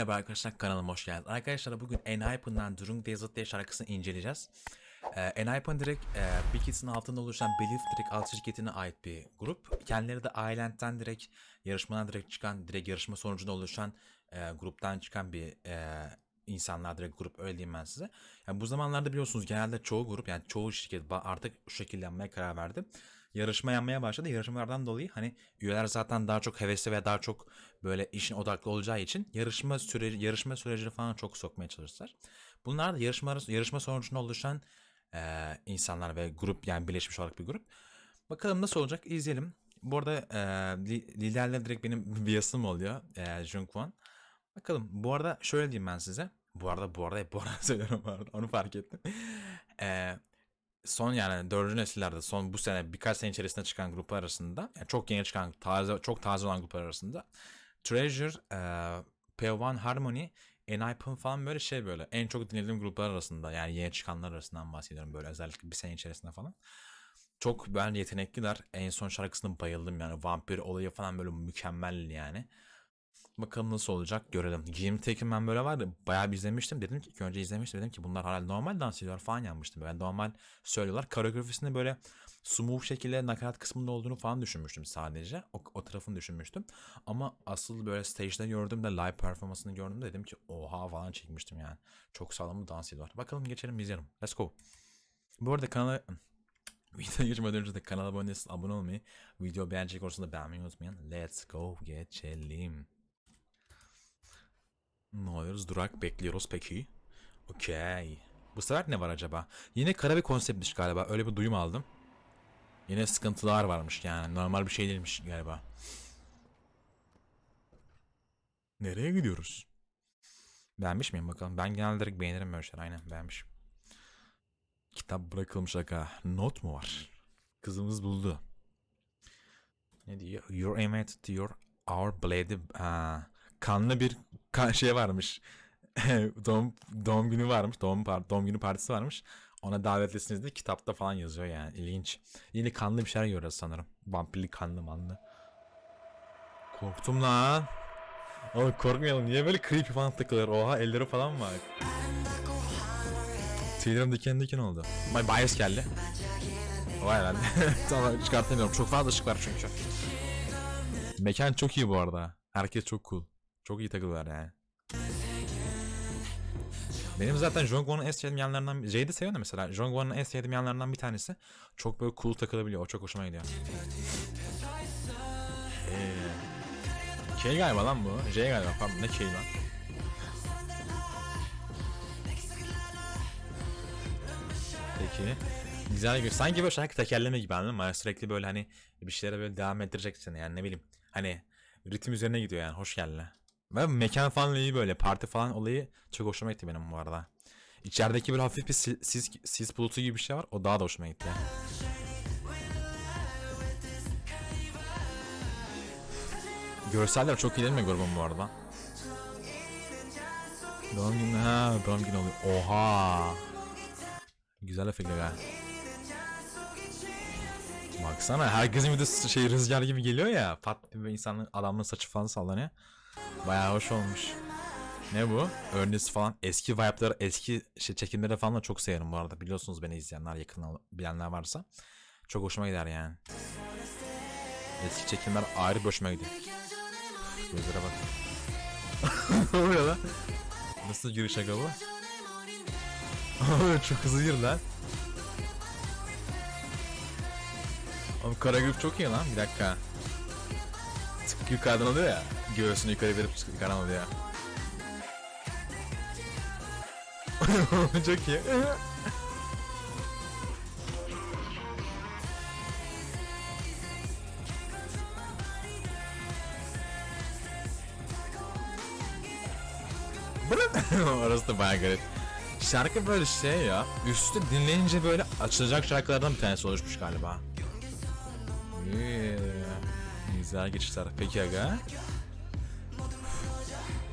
Merhaba arkadaşlar kanalıma hoş geldiniz. Arkadaşlar bugün Enhypen'dan Durung Desert diye şarkısını inceleyeceğiz. Ee, Enhypen direkt e, Big altında oluşan Belief direkt alt şirketine ait bir grup. Kendileri de Island'den direkt yarışmadan direkt çıkan, direkt yarışma sonucunda oluşan e, gruptan çıkan bir e, insanlar direkt grup öyle diyeyim ben size. Yani bu zamanlarda biliyorsunuz genelde çoğu grup yani çoğu şirket artık şu şekilde yapmaya karar verdi. Yarışma yapmaya başladı. Yarışmalardan dolayı hani üyeler zaten daha çok hevesli ve daha çok böyle işin odaklı olacağı için yarışma süreci yarışma sürecini falan çok sokmaya çalıştılar. Bunlar da yarışma yarışma sonucunda oluşan eee, insanlar ve grup yani birleşmiş olarak bir grup. Bakalım nasıl olacak izleyelim. Bu arada eee li- liderler direkt benim biasım oluyor. Eee Jungwon. Bakalım bu arada şöyle diyeyim ben size. Bu arada bu arada bu arada söylüyorum bu arada onu fark ettim. Eee son yani dördüncü nesillerde son bu sene birkaç sene içerisinde çıkan gruplar arasında yani çok yeni çıkan taze çok taze olan gruplar arasında Treasure, eee P1 Harmony, Enhypen falan böyle şey böyle en çok dinlediğim gruplar arasında yani yeni çıkanlar arasından bahsediyorum böyle özellikle bir sene içerisinde falan. Çok bence yetenekliler. En son şarkısına bayıldım yani. Vampir olayı falan böyle mükemmel yani. Bakalım nasıl olacak görelim. Jim ben böyle vardı. Bayağı bir izlemiştim. Dedim ki ilk önce izlemiştim. Dedim ki bunlar herhalde normal dans ediyorlar falan yanmıştım. Ben normal söylüyorlar. Koreografisinde böyle smooth şekilde nakarat kısmında olduğunu falan düşünmüştüm sadece. O, o tarafını düşünmüştüm. Ama asıl böyle stage'de gördüm de live performansını gördüm de dedim ki oha falan çekmiştim yani. Çok sağlam bir dans ediyorlar. Bakalım geçelim izleyelim. Let's go. Bu arada kanala Video geçmeden önce de kanala abone, abone olmayı, video beğenecek olursa da beğenmeyi unutmayın. Let's go geçelim. Ne oluyoruz? Durak bekliyoruz peki. Okey. Bu sefer ne var acaba? Yine kara bir konseptmiş galiba. Öyle bir duyum aldım. Yine sıkıntılar varmış yani. Normal bir şey değilmiş galiba. Nereye gidiyoruz? Beğenmiş miyim bakalım. Ben genelde direkt beğenirim böyle şeyler. Aynen beğenmişim. Kitap bırakılmış aga. Not mu var? Kızımız buldu. Ne diyor? Your aim at your our blade. Ha, kanlı bir şey varmış. doğum, doğum günü varmış. Doğum, doğum günü partisi varmış. Ona davetlisiniz diye kitapta falan yazıyor yani. İlginç. Yine kanlı bir şeyler görüyoruz sanırım. Vampirli kanlı manlı. Korktum lan. Oğlum korkmayalım. Niye böyle creepy falan takılıyor? Oha elleri falan var. Tüylerim diken diken oldu. My bias geldi. O herhalde. tamam çıkartamıyorum. Çok fazla ışık var çünkü. Mekan çok iyi bu arada. Herkes çok cool. Çok iyi takılıyorlar yani. Benim zaten Jongwon'un en sevdiğim yanlarından Jade'i seviyorum da mesela Jongwon'un en sevdiğim yanlarından bir tanesi çok böyle cool takılabiliyor. O çok hoşuma gidiyor. Ee, K galiba lan bu. J galiba pardon ne K lan. Peki. Güzel bir sanki böyle şarkı tekerleme gibi anladın mı? Yani sürekli böyle hani bir şeylere böyle devam ettireceksin yani ne bileyim. Hani ritim üzerine gidiyor yani hoş geldin. Ve mekan falan iyi böyle parti falan olayı çok hoşuma gitti benim bu arada. İçerideki böyle hafif bir sis, sis, sis bulutu gibi bir şey var o daha da hoşuma gitti. Görseller çok iyi değil mi grubun bu arada? Doğum günü ha doğum günü oluyor. Oha. Güzel efektler ha. Baksana herkesin bir de şey rüzgar gibi geliyor ya. Pat diye insanın adamın saçı falan sallanıyor. Bayağı hoş olmuş. Ne bu? Örnesi falan. Eski vibe'ları, eski şey çekimleri falan da çok severim bu arada. Biliyorsunuz beni izleyenler, yakın bilenler varsa. Çok hoşuma gider yani. Eski çekimler ayrı bir hoşuma gidiyor. Gözlere bak. ne lan? Nasıl giriş aga çok hızlı gir lan. Oğlum kara grip çok iyi lan bir dakika. Tık yukarıdan oluyor ya. Göğsünü yukarı verip yukarıdan oluyor. çok iyi. Orası da bayağı garip. Şarkı böyle şey ya. Üstü dinleyince böyle açılacak şarkılardan bir tanesi oluşmuş galiba. Güzel geçişler. Peki aga.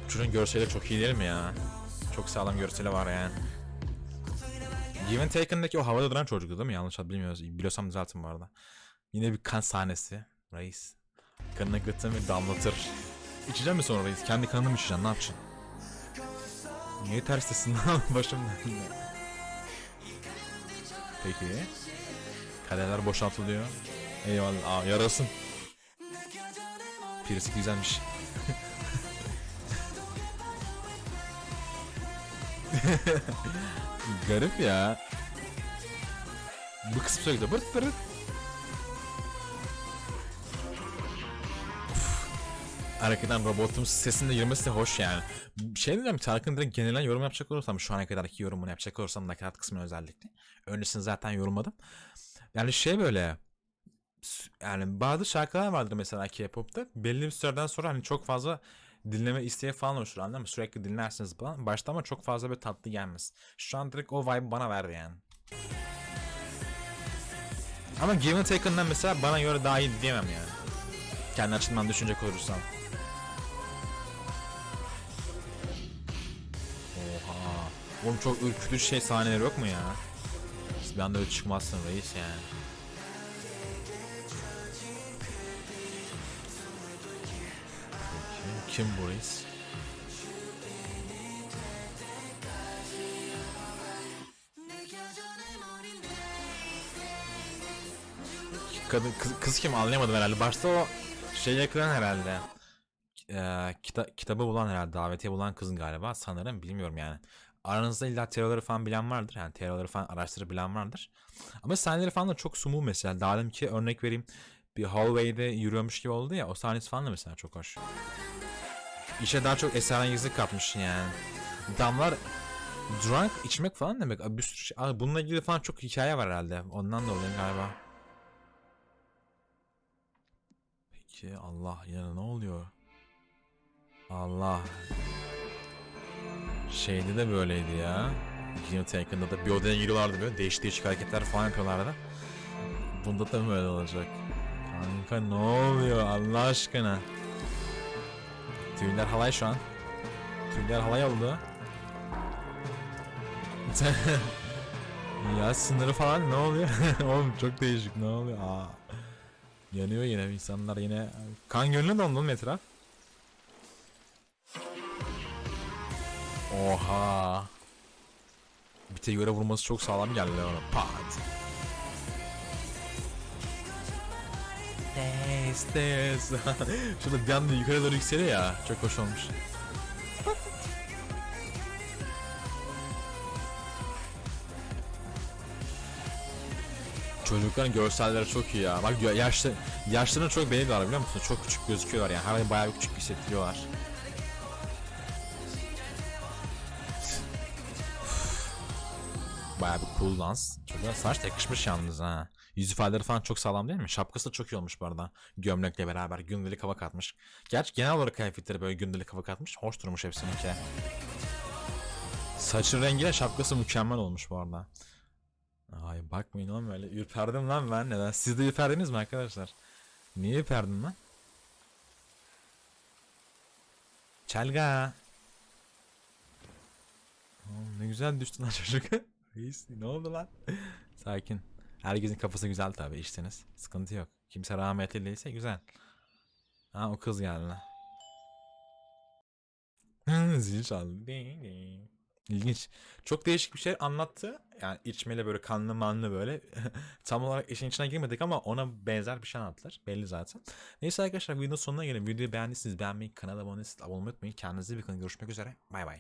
Çocuğun görseli çok iyi değil mi ya? Çok sağlam görseli var yani. Given Taken'daki o havada duran çocuktu değil mi? Yanlış bilmiyoruz. Biliyorsam zaten bu arada. Yine bir kan sahnesi. Reis. Kanına gıtın ve damlatır. İçeceğim mi sonra reis? Kendi kanını mı içeceksin? Ne yapacaksın? Niye terstesin lan başım. Peki. Kadeler boşaltılıyor. Eyvallah. Aa, yarasın. Pirisi güzelmiş. Garip ya. Bu kısım güzel. Bırt bırt. Hareketten robotun sesinde girmesi de hoş yani. Şey diyeceğim Tarık'ın direkt genelen yorum yapacak olursam şu ana kadarki yorumunu yapacak olursam nakarat kısmını özellikle. Öncesini zaten yorumladım. Yani şey böyle yani bazı şarkılar vardır mesela K-pop'ta belli bir süreden sonra hani çok fazla dinleme isteği falan oluşur anladın mı? Sürekli dinlersiniz falan. Başta ama çok fazla bir tatlı gelmez. Şu an direkt o vibe bana verdi yani. Ama Given Taken'dan mesela bana göre daha iyi diyemem yani. Kendi açımdan düşünecek olursam. Oha. Oğlum çok ürkütücü şey sahneleri yok mu ya? Bir anda öyle çıkmazsın reis yani. Kim bu? Kadın, kız, kız kim anlayamadım herhalde. Başta o şey yakılan herhalde. Ee, kita- kitabı bulan herhalde. Davetiye bulan kızın galiba. Sanırım bilmiyorum yani. Aranızda illa teorileri falan bilen vardır. Yani teorileri falan araştırıp bilen vardır. Ama sahneleri falan da çok sumu mesela. Daha ki örnek vereyim. Bir hallway'de yürüyormuş gibi oldu ya. O sahnesi falan da mesela çok hoş. İşe daha çok esrarengizlik katmış yani. Damlar drunk içmek falan demek. Abi Bir sürü şey. Abi bununla ilgili falan çok hikaye var herhalde. Ondan dolayı galiba. Peki Allah ya ne oluyor? Allah. Şeyde de böyleydi ya. Yine Taken'da da bir odaya giriyorlardı böyle değişik değişik hareketler falan yapıyorlardı. Bunda da böyle olacak. Kanka ne oluyor Allah aşkına? Tüyler halay şu an. Tüyler halay oldu. ya sınırı falan ne oluyor? Oğlum çok değişik ne oluyor? Aa. Yanıyor yine insanlar yine. Kan gölüne dondu oğlum etraf. Oha. Bite göre vurması çok sağlam geldi ona. Pat. Des des. Şurada bir anda yukarı doğru yükseliyor ya. Çok hoş olmuş. Çocukların görselleri çok iyi ya. Bak ya- yaşlı yaşlarını çok beğeniyorlar biliyor musun? Çok küçük gözüküyorlar yani. Her bayağı küçük hissettiriyorlar. Bayağı bir cool dans. Çocuğa saç yakışmış yalnız ha. Yüz ifadeleri falan çok sağlam değil mi? Şapkası da çok iyi olmuş bu arada. Gömlekle beraber gündelik hava katmış. Gerçi genel olarak kıyafetleri böyle gündelik hava katmış. Hoş durmuş hepsininki. Saçın rengiyle şapkası mükemmel olmuş bu arada. Ay bakmayın oğlum öyle. Ürperdim lan ben neden? Siz de ürperdiniz mi arkadaşlar? Niye ürperdin lan? Çelga. Oğlum ne güzel düştün lan çocuk. Ne oldu lan? Sakin. Herkesin kafası güzel tabi içtiniz. Sıkıntı yok. Kimse rahmetli değilse güzel. Ha o kız geldi. Zil çaldı. İlginç. Çok değişik bir şey anlattı. Yani içmeli böyle kanlı manlı böyle. Tam olarak işin içine girmedik ama ona benzer bir şey anlattılar. Belli zaten. Neyse arkadaşlar videonun sonuna gelin. Videoyu beğendiyseniz beğenmeyi, kanala abone olmayı unutmayın. Kendinize iyi bakın. Görüşmek üzere. Bay bay.